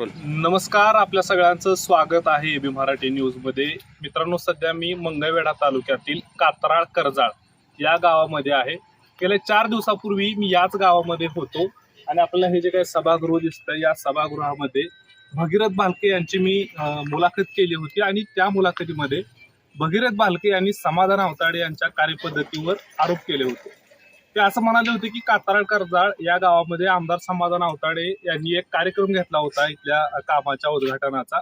नमस्कार आपल्या सगळ्यांचं स्वागत आहे एबी मराठी न्यूजमध्ये. मित्रांनो सध्या मी मंगळवेढा तालुक्यातील कातराळ करजाळ या गावामध्ये आहे. गेल्या चार दिवसापूर्वी मी याच गावामध्ये होतो आणि आपल्याला हे जे काही सभागृह दिसतं या सभागृहामध्ये भगीरथ भालके यांची मी मुलाखत केली होती आणि त्या मुलाखतीमध्ये भगीरथ भालके यांनी समाधान अवताडे यांच्या कार्यपद्धतीवर आरोप केले होते. ते असं म्हणाले होते की काताराळ करजाळ या गावामध्ये आमदार समाधान आवताडे यांनी एक कार्यक्रम घेतला होता इथल्या कामाच्या उद्घाटनाचा.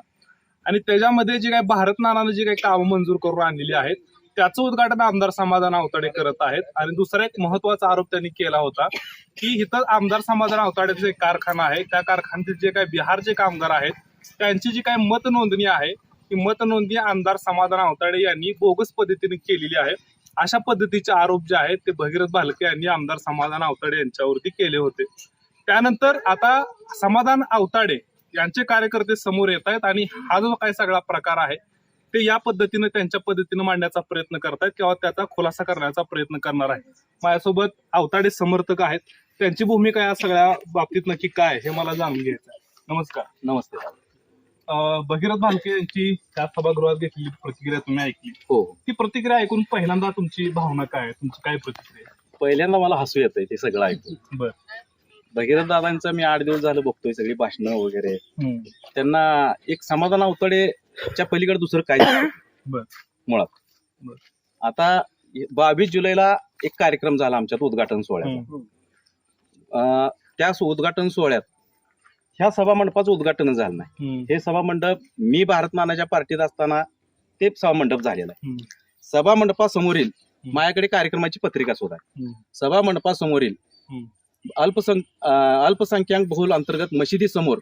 आणि त्याच्यामध्ये जे काही भारत नानानं जे काही कामं मंजूर करून आणलेली आहेत त्याचं उद्घाटन आमदार समाधान आवताडे करत आहेत. आणि दुसरा एक महत्त्वाचा आरोप त्यांनी केला होता की इथं आमदार समाधान आवताडेचा एक कारखाना आहे. त्या कारखान्यातील जे काही बिहारचे कामगार आहेत त्यांची जी काही मतनोंदणी आहे ती मतनोंदणी आमदार समाधान आवताडे यांनी बोगस पद्धतीने केलेली आहे. अशा पद्धतीचे आरोप जे आहेत ते भगीरथ भालके यांनी आमदार समाधान आवताडे यांच्यावरती केले होते. त्यानंतर आता समाधान आवताडे यांचे कार्यकर्ते समोर येत आहेत आणि हा जो काही सगळा प्रकार आहे ते या पद्धतीने त्यांच्या पद्धतीने मांडण्याचा प्रयत्न करतायत किंवा त्याचा खुलासा करण्याचा प्रयत्न करणार आहे माझ्यासोबत अवताडे समर्थक आहेत. त्यांची भूमिका या सगळ्या बाबतीत नक्की काय हे मला जाणून घ्यायचं आहे नमस्कार. नमस्ते. भगीरथ भालके यांची त्या सभागृहात घेतलेली प्रतिक्रिया तुम्ही ऐकली. हो. ती प्रतिक्रिया ऐकून पहिल्यांदा तुमची भावना काय तुमची काय प्रतिक्रिया? पहिल्यांदा मला हसू येतंय ते सगळं ऐकून. बर. भगीरथ दादांचं मी आठ दिवस झालं बघतोय सगळी भाषणं वगैरे. त्यांना एक समाधान अवतडेच्या पलीकडे दुसरं काय मुळात. आता बावीस जुलैला एक कार्यक्रम झाला आमच्यात उद्घाटन. अं, त्या उद्घाटन सोहळ्यात ह्या सभा मंडपाचं उद्घाटन झालं नाही. हे सभा मंडप मी भारत मानाच्या पार्टीत असताना ते सभा मंडप झालेलं आहे हम्म. सभा मंडपासमोरील माझ्याकडे कार्यक्रमाची पत्रिका सुद्धा आहे. सभा मंडपासमोरील हम्म. अल्पसंख अं, अल्पसंख्याक बहुल अंतर्गत मशिदी समोर.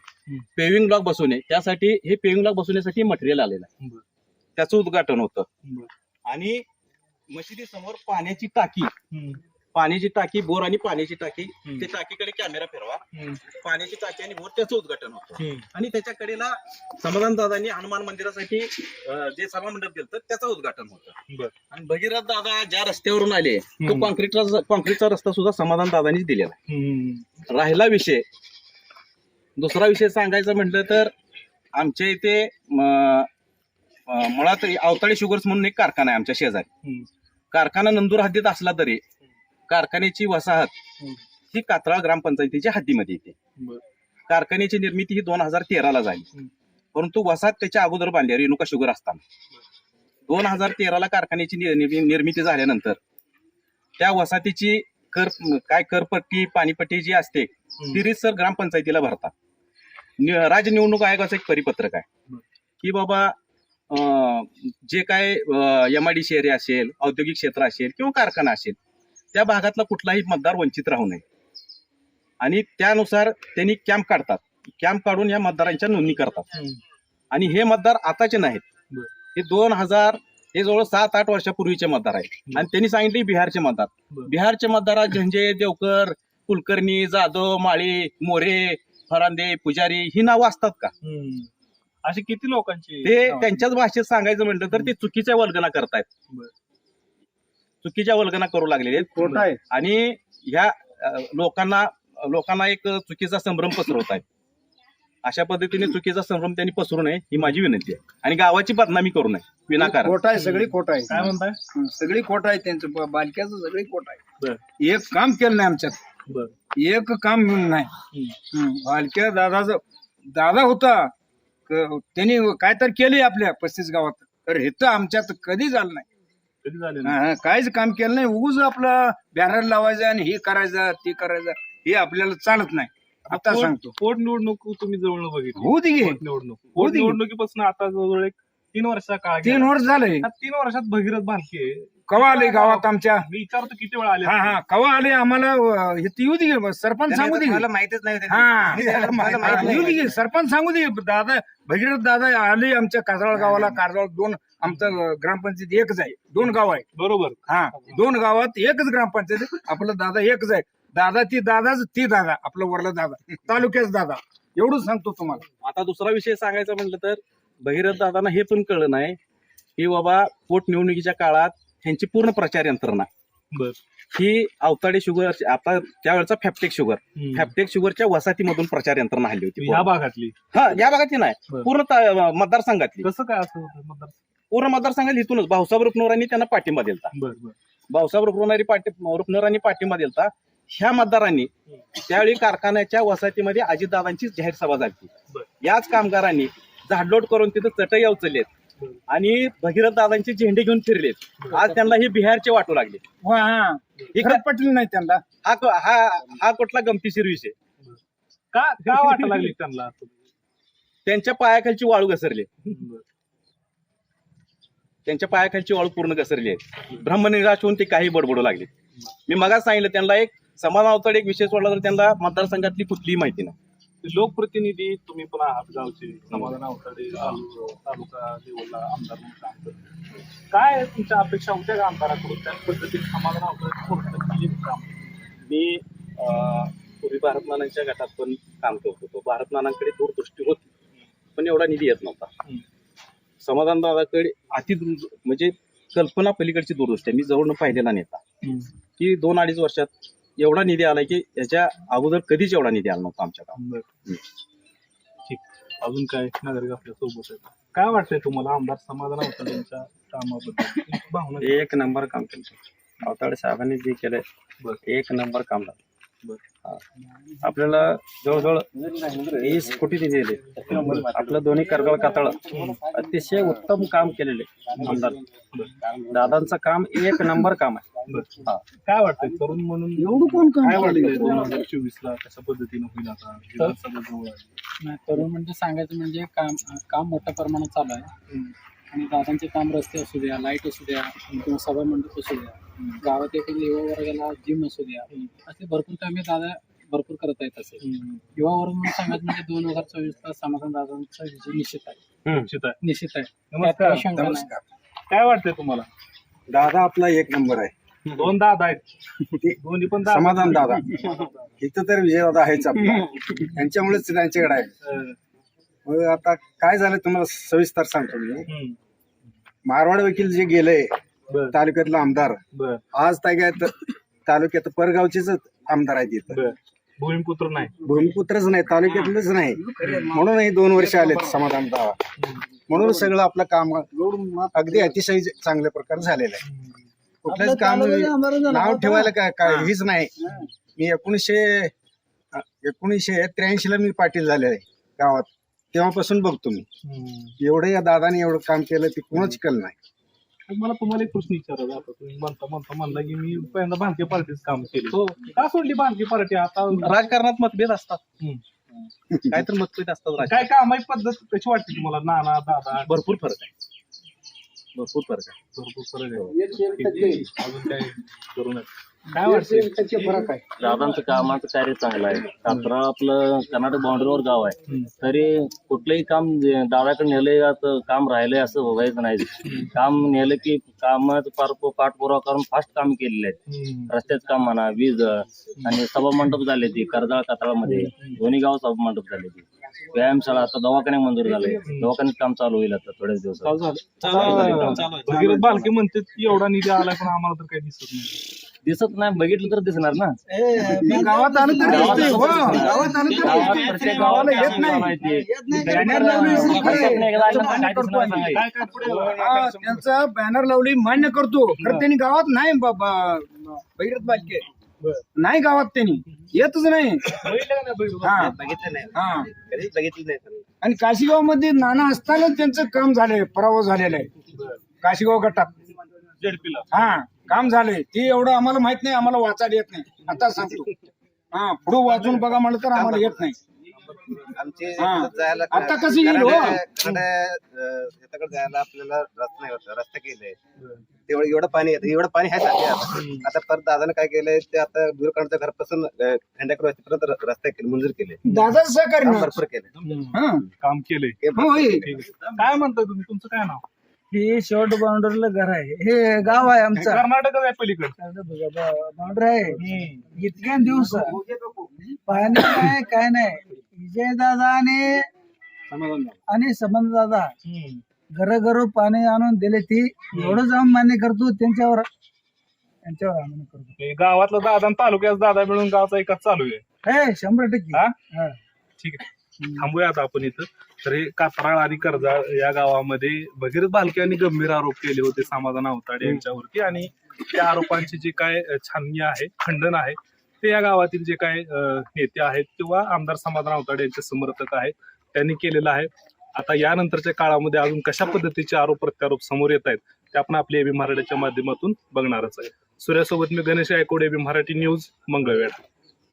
पेविंग ब्लॉक बसवणे त्यासाठी हे पेविंग ब्लॉक बसवण्यासाठी मटेरियल आलेलं आहे बरं. त्याचं उद्घाटन होतं बरं. आणि मशिदी समोर पाण्याची टाकी हम्म. पाण्याची टाकी बोर आणि पाण्याची टाकी. ते टाकीकडे कॅमेरा फिरवा. पाण्याची टाकी आणि बोर त्याचं उद्घाटन होतं. आणि त्याच्या कडेला समाधान दादांनी हनुमान मंदिरासाठी जे सभा मंडप दिलं त्याचं उद्घाटन होतं. आणि भगीरथ दादा ज्या रस्त्यावरून आले तो. कॉन्क्रीटचा कॉन्क्रीटचा रस्ता सुद्धा समाधान दादांनीच दिलेला राहिला विषय दुसरा विषय सांगायचं म्हटलं तर आमच्या इथे मुळात अवताळी शुगर्स म्हणून एक कारखाना आहे आमच्या शेजारी. कारखाना नंदूर हद्दीत असला तरी कारखान्याची वसाहत. ही कात्राळ ग्रामपंचायतीच्या हद्दीमध्ये येते. कारखान्याची निर्मिती ही दोन हजार तेराला झाली. परंतु वसाहत त्याच्या अगोदर बांधली रेणुका शुगर असताना दोन हजार तेराला कारखान्याची निर्मिती झाल्यानंतर त्या वसाहतीची कर काय करपट्टी पाणीपट्टी जी असते ती रीतसर ग्रामपंचायतीला भरतात राज्य निवडणूक आयोगाचं एक परिपत्रक आहे. की बाबा अं, जे काय M I D C area असेल औद्योगिक क्षेत्र असेल किंवा कारखाना असेल त्या भागातला कुठलाही मतदार वंचित राहू नये आणि त्यानुसार त्यांनी कॅम्प काढतात कॅम्प काढून या मतदारांच्या नोंदणी करतात. आणि हे मतदार आताचे नाहीत. हे दोन हजार हे जवळ सात आठ वर्षापूर्वीचे मतदार आहेत. आणि त्यांनी सांगितले बिहारचे मतदार. बिहारचे मतदार झंजे देवकर कुलकर्णी जाधव माळी मोरे फरांदे पुजारी ही नावं असतात का. असे किती लोकांची ते? त्यांच्याच भाषेत सांगायचं म्हटलं तर ते चुकीच्या वल्गना करतायत. चुकीच्या वल्गना करू लागलेले आहेत. खोटं आहे. आणि ह्या लोकांना लोकांना एक चुकीचा संभ्रम पसरवत आहे अशा पद्धतीने चुकीचा संभ्रम त्यांनी पसरू नये ही माझी विनंती आहे. आणि गावाची बदनामी करू नये विनाकारण. खोट आहे सगळी खोट आहे. काय म्हणताय? हं, सगळी खोट आहे त्यांचं बालक्याचं सगळी खोट आहे. एक काम केलं नाही आमच्यात. एक काम नाही. बालक्या दादाचं दादा होता त्यांनी काय तर केले आपल्या पस्तीस गावात. तर हे तर आमच्यात कधी झालं नाही. कधी झाले हं, हं, काहीच काम केलं नाही. उगूच आपलं बॅनर लावायचं आणि हे करायचं ते करायचं हे आपल्याला चालत नाही. आता सांगतो. पोट निवडणूक तुम्ही जवळ बघितली? होऊ दे की. होऊ दे आता जवळ एक तीन वर्षाचा काळ तीन गेला. वर्ष झाले त्या तीन वर्षात भगीरथ भालके. कवा आले गावात आमच्या? मी विचारतो किती वेळा आले? हा हा कवा आले आम्हाला? अं, हे ते येऊ दे की, सरपंच सांगू दे की. माहितच नाही हा. हा, येऊ दे की, सरपंच सांगू दे दादा भगीरथ दादा आले आमच्या काजराळ गावाला कारजाळ दोन आमचं ग्रामपंचायत एकच आहे. दोन गाव आहे बरोबर. हा दोन गावात एकच ग्रामपंचायत. आपलं दादा एकच आहे. दादा ती दादाच ती दादा आपलं वरला दादा तालुक्याच दादा. एवढंच सांगतो तुम्हाला. आता दुसरा विषय सांगायचा म्हटलं तर भगीरथ दादांना हे पण कळलं नाही की बाबा पोटनिवडणुकीच्या काळात ह्यांची पूर्ण प्रचार यंत्रणा. ही अवताडे शुगर आता त्यावेळेचा फॅप्टिक शुगर. फॅप्टिक शुगरच्या वसाहतीमधून प्रचार यंत्रणा हल्ली होती ह्या भागातली. हा या भागातली नाही. पूर्ण मतदारसंघातली. कसं काय असं पूर्ण मतदारसंघात इथूनच भाऊसाहेब रुपनवरांनी त्यांना पाठिंबा दिलता. भाऊसाहेब रुपनवरांनी पाठी रुपनवरांनी पाठिंबा दिलता. ह्या मतदारांनी त्यावेळी कारखान्याच्या वसाहतीमध्ये अजितदादांची जाहीर सभा झाली. याच कामगारांनी झाडलोट करून तिथं चटई उचललेत. आणि भगीरथ दादांचे झेंडे घेऊन फिरलेत. आज त्यांना हे बिहारचे वाटू लागले. पटलं नाही त्यांना. हा हा हा कुठला गमतीशीर विषय. का का वाटायला लागली त्यांना? त्यांच्या पायाखालची वाळू घसरली. त्यांच्या पायाखालची वाळू पूर्ण घसरली आहे. ब्रह्मनिराश होऊन ते काही बडबडू लागले. मी मगाच सांगितलं त्यांना एक समाज अवतड एक विषय सोडला तर त्यांना मतदारसंघातली कुठलीही माहिती नाही. लोकप्रतिनिधी तुम्ही पण आहात गावचे. समाधान अवताडे तालु- तालुका लेवलला आमदार म्हणून काम करतो काय तुमच्या अपेक्षा होत्या का आमदाराकडून? त्या पद्धतीने समाधान अवताडे का काम मी पूर्वी भारत नानांच्या गटात पण काम करत होतो. भारत नानांकडे दूरदृष्टी होती. पण एवढा निधी येत नव्हता. समाधान दादाकडे अति म्हणजे कल्पना पलीकडची दूरदृष्टी आहे. मी जवळनं पाहिलेला नेता. की दोन अडीच वर्षात एवढा निधी आलाय की याच्या अगोदर कधीच एवढा निधी आला नव्हता आमच्या गावात. ठीक. अजून काय? नागरिक आपल्यासोबत आहेत. काय वाटतंय तुम्हाला? आमदार समाधान अवताडेंच्या कामाबद्दल? भावना एक नंबर काम केलं. अवताडे साहेबांनी जे केलंय. एक नंबर काम झालं. आपल्याला जवळजवळ वीस कोटी निधी दिले आपलं दोन्ही करगळ कातळ अतिशय उत्तम काम केलेले आमदार दादांचं काम एक नंबर काम आहे हा. काय वाटतंय तरुण म्हणून एवढं कोण काम काय? वाटतंय दोन हजार चोवीस ला कशा पद्धतीने होईल आता विधानसभा जवळ आली. नाही तरुण म्हणजे सांगायचं म्हणजे काम काम मोठ्या प्रमाणात चालू आहे. आणि दादांचे काम रस्ते असू द्या लाइट असू द्या किंवा सभा मंडप असू द्या गावात एखाद्या युवा वर्गाला जिम असू द्या असे भरपूर कामे दादा भरपूर करत आहेत असे. युवा वर्ग म्हणून सांगायचं म्हणजे दोन हजार चोवीसला समाधान दादांचा विजय निश्चित आहे. निश्चित आहे. निश्चित नमस्कार. नमस्कार. काय वाटतंय तुम्हाला? दादा आपला एक नंबर आहे. दोन दादा आहेत. दोन्ही पण दादा. समाधान दादा. इथं तर विजयदादा आहेच आपला. त्यांच्यामुळेच त्यांच्याकडे आहे. आता काय झालं तुम्हाला सविस्तर सांगतो मी. मारवाड वकील जे गेले बर. तालुक्यातला आमदार बर. आज काय तालुक्यात परगावचेच आमदार आहेत इथं. बर. भूमिपुत्र नाही. भूमिपुत्रच नाही तालुक्यातलंच नाही. म्हणून हे दोन वर्ष आलेत समाधान दावा. म्हणून सगळं आपलं काम अगदी अतिशय चांगल्या प्रकारे झालेलं आहे. कुठलंच काम नाव ठेवायला काय काय हीच नाही. मी एकोणीसशे एकोणीसशे त्र्याऐंशी ला मी पाटील झाले आहे गावात. तेव्हापासून बघतो मी. हम्म. एवढं या दादाने एवढं काम केलं ते कोणच केलं नाही. तर मला तुम्हाला एक प्रश्न विचारायचा होता. तुम्ही म्हणता म्हणता म्हणला की मी पहिल्यांदा भांडके पार्टीच काम केले. का सोडली भांडके पार्टी? आता राजकारणात मतभेद असतात. हम्म. काय तर मतभेद असतात राजकारणात. काय कामाची पद्धत कशी वाटते तुम्हाला? नाना दादा? भरपूर फरक आहे. भरपूर फरक आहे. भरपूर फरक आहे. अजून काय करू नये काय वाटते फरक आहे. दादांचं कामाचं कार्य चांगलं आहे. कात्रा आपलं कर्नाटक बाउंड्रीवर गाव आहे. तरी कुठलंही काम दादाकडे नेलंय असं काम राहिलंय असं व्हायचं नाही. काम नेलं की कामाचं पार पाठपुरावा करून फास्ट काम केलेले आहेत. रस्त्याचं काम म्हणा वीज आणि सभा मंडप झाले ती कर्जाळ कातळामध्ये दोन्ही गाव सभा मंडप झाले ती. व्यायामशाळा आता दवाखाने मंजूर झाले. दवाखान्यात काम चालू होईल आता थोड्याच दिवसात. झालं. भगीरथ बालके म्हणते की एवढा निधी आलाय पण आम्हाला तर काही दिसत नाही. दिसत नाही बघितलं तर दिसणार ना मी गावात आलं तरी गावात दिसतंय, हो. असं दिसणार. गावात आलं तरी गावात दिसतंय. प्रत्येक गावाला येत नाही माहिती बॅनर लावली, पुढे हा, त्यांचं बॅनर लावली मान्य करतो खरं त्यांनी गावात नाही बाबा बालके बरं. नाही गावात त्यांनी येतच नाही? हा बघितलं नाही हा कधीच बघितलं नाही आणि काशीगावमध्ये नाना असताना त्यांचं काम झालंय पराभव झालेला आहे. काशीगाव गटात जेडपीला हा काम झालंय ते एवढं आम्हाला माहीत नाही आम्हाला वाचायला येत नाही. आता सांगतो. हा पुढे वाचून बघा म्हणलं तर आम्हाला येत नाही. आमचे हा. जायला आता कसं येईल हो? शेताकडे जायला आपल्याला रस्ता नाही होता. रस्ता केलाय. तेवढं एवढं पाणी येतं एवढं पाणी आहे सध्या आता. आता परत दादाने काय केलंय ते आता दूरकांडच्या घरापासून खंडाकडे पर्यंत रस्ते केले मंजूर केले. दादा सहकार्य काम. भरपूर केले. हा. काम ठीक आहे. काय म्हणताय तुम्ही? तुमचं काय नाव? हे शॉर्ट बाउंड्रीला घर आहे. हे गाव आहे आमचं. कर्नाटक आहे पलीकडे. बाउंड्री आहे. इतक्या दिवस पाणी काय काय नाही. विजय दादा आणि आणि समंत दादा घरोघरो पाणी आणून दिले ती. एवढं जाऊन मान्य करतो त्यांच्यावर यांच्यावर आम्ही करतो. हे गावातलं दादा आणि तालुक्यात दादा मिळून गावचा एकाच चालू आहे. हे शंभर टक्के. हा? हा. ठीक आहे. थांबूया आता आपण इथं. तर हे कात्राळ आणि कर्जाळ या गावामध्ये भगीरथ भालके यांनी गंभीर आरोप केले होते समाधान अवताडे यांच्यावरती. आणि त्या आरोपांची जी काय छाननी आहे खंडन आहे ते या गावातील जे काय नेते आहेत किंवा आमदार समाधान अवताडे यांचे समर्थक आहेत त्यांनी केलेलं आहे. आता यानंतरच्या काळामध्ये अजून कशा पद्धतीचे आरोप प्रत्यारोप समोर येत आहेत ते आपण आपल्या एबी मराठीच्या माध्यमातून बघणारच आहे. सूर्यासोबत मी Ganesh Aikode A B Marathi news Mangalvedha.